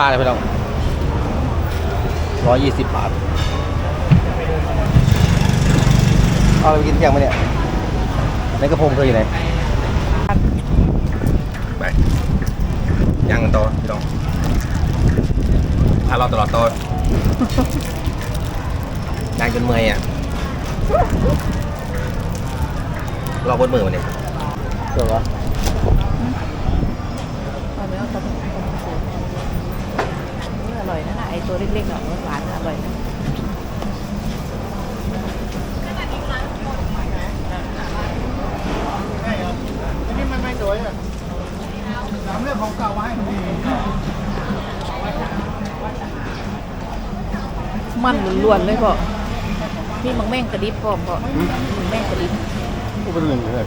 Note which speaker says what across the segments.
Speaker 1: ผ้าเลยพี่น้องร้อยยี่สิบบาท เอาอะไรไปกินเที่ยงไหมเนี่ยในกระพงเธออยู่ไหน ไปย่างกันต่อพี่น้องถ้าเราตลอดต่อย่างจนเมื่อยอะรอบนมือมันเนี่ยเกิดวะ
Speaker 2: เอาเนื้อตะมุตะมุสูนี่อร่อยนะน่ะไอ ตัวเล็กๆหน่อยหวานๆอร่อยนะ
Speaker 3: นี่มันไม่สวยอะน้ำเรื่องของเก่ามาให้ดี
Speaker 2: มันล้วนๆเลยพ่อมีมังแม่งกระดิบพร้อมพ่อมังแม่งกระดิบ
Speaker 3: ก็เป็นหนึ่งเลย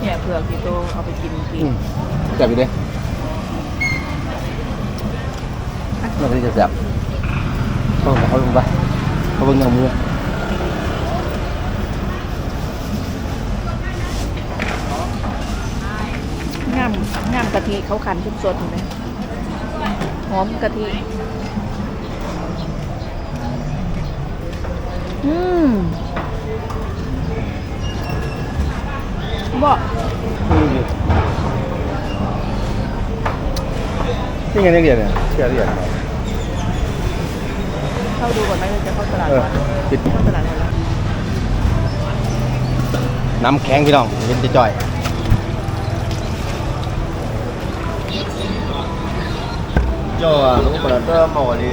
Speaker 2: เนี่ยเผือกที่โตเอาไปกินกิน
Speaker 1: จับอยู่ดิ มันก็จะจับเขาเขาลงไปเขาเบิ่งเอามือ
Speaker 2: งามงามกะทิเขาขันทุกสดเห็นไหมหอมกะทิอืมบอก
Speaker 1: นี่ไงนักเรียนเนี่ยเชื่อเรียน
Speaker 2: เข้าดูก่อนไหมว่าจะเข้าตลาด
Speaker 1: เออ
Speaker 2: ก่อน
Speaker 1: ติด
Speaker 2: เข้าตลาดก่อนแล้ว
Speaker 1: น้ำแข็งพี่น้องเย็นจะจ่อยจ่อลูกเปิดเตอร์หมอดี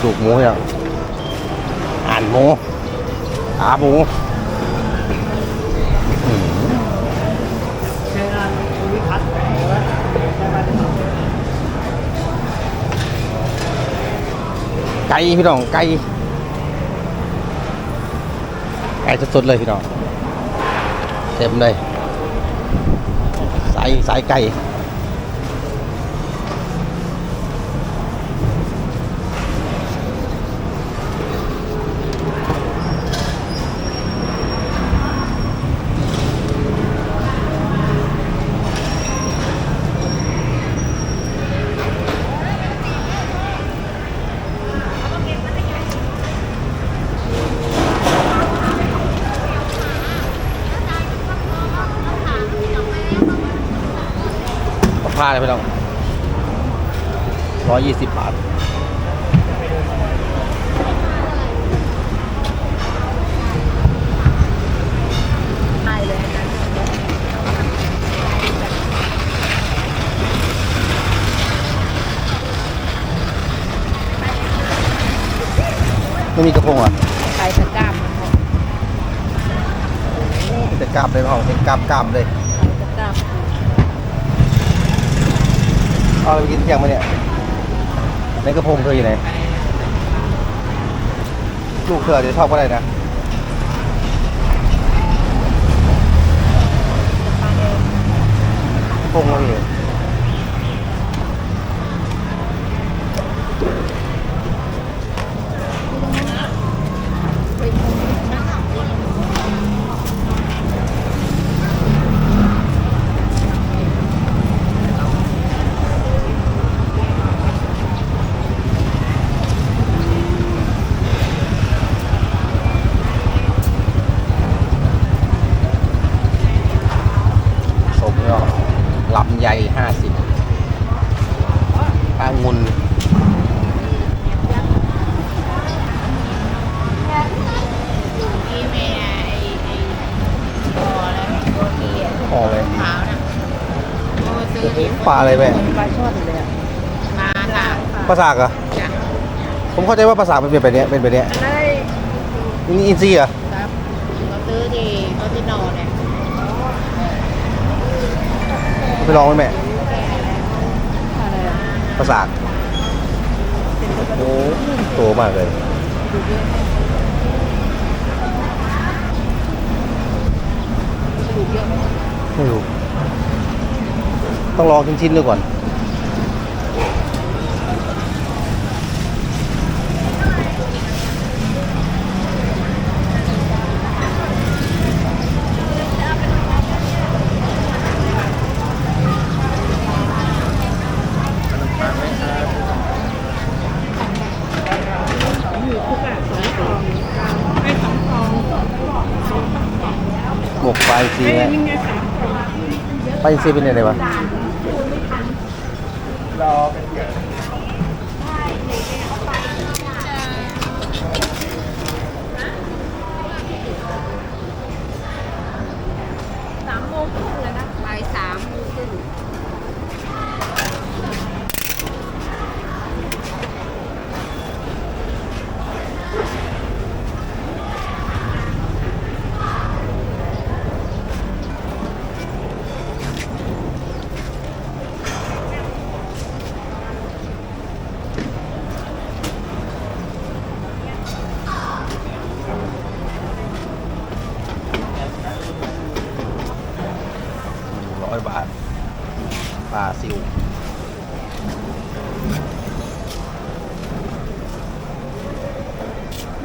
Speaker 1: ถูกหมูยังอ่านหมูขาหมู ไก่พี่น้องไก่ไก่สดๆเลยพี่น้องเต็มเลยสายสายไก่ ผ้าเลยพี่น้องร้อยยี่สิบบาท
Speaker 2: ใช่เลยนะ
Speaker 1: ไม่มีกระพงอะ
Speaker 2: ไก่ตะกร้ามมันพ่อ
Speaker 1: มีแต่กล้ามเลยพี่น้องเป็นกล้ามกล้ามเลย
Speaker 2: ไก่ตะกร้า
Speaker 1: ไปกินเที่ยงมาเนี่ยในกระพงเธออยู่ไหน ลูกเธอจะชอบก็ได้นะ
Speaker 2: กระ
Speaker 1: พงเราอยู่ ลำใหญ่ห้าสิบองุ่น
Speaker 2: นี่แม่ไอ้ไอ้บอแล้วตัวที่อะ
Speaker 1: พอเลย
Speaker 2: ขาวนะโอ้ซื้อดิ
Speaker 1: ปลาอะไรแม่
Speaker 2: ปลาช่อนเลยอะมาค่ะ
Speaker 1: ปลาสากเหรอ
Speaker 2: จ้ะ
Speaker 1: ผมเข้าใจว่าปลาสากเป็นแบบเนี้ยเป็นแบบเนี้ย
Speaker 2: อะไร
Speaker 1: นี่อินซีเหรอ
Speaker 2: ครับเราซื้อที่ก็ที่นอนเนี่ย
Speaker 1: ไปลองไหมแม่
Speaker 2: ประ
Speaker 1: ปลาสาทโอ้โตมากเลยไม่รู้ต้องรองชิ้นๆดูก่อน ลาอินทรีย์นะปลาอินทรีย์เป็นยังไงวะ
Speaker 3: รอเป็นเดือน
Speaker 2: สามโมงครึ่งเลยนะบ่ายสามโมงครึ่ง
Speaker 1: ร้อยบาทปลาซิว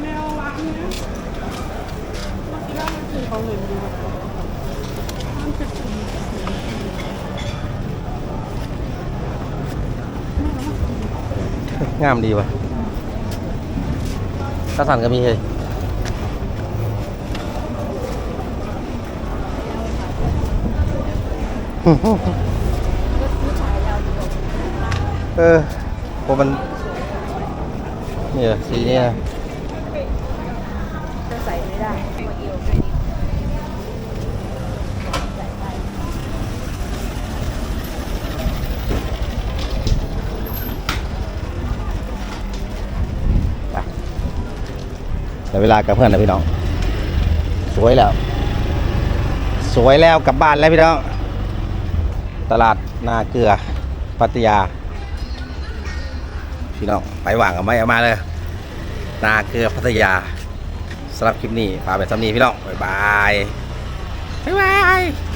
Speaker 4: แมววางนะเมื่อกี้เรามาถือของเงินดูมันจะกิน
Speaker 1: งามดีวะกระสันก็มีเลยเออพวกมันเนี่ยสีเนี่ย
Speaker 2: จะใส่ไม่ได้ตัวเอวแค่นี้ใส่ไป
Speaker 1: แต่เวลากับเพื่อนนะพี่น้อง สวยแล้ว สวยแล้วกลับบ้านแล้วพี่น้อง ตลาดนาเกลือพัทยา พี่น้องไปหว่างกับไม่เอามาเลย นาเกลือพัทยาสำหรับคลิปนี้ฝากไปสำนีพี่น้องบ๊ายบายบ๊ายบาย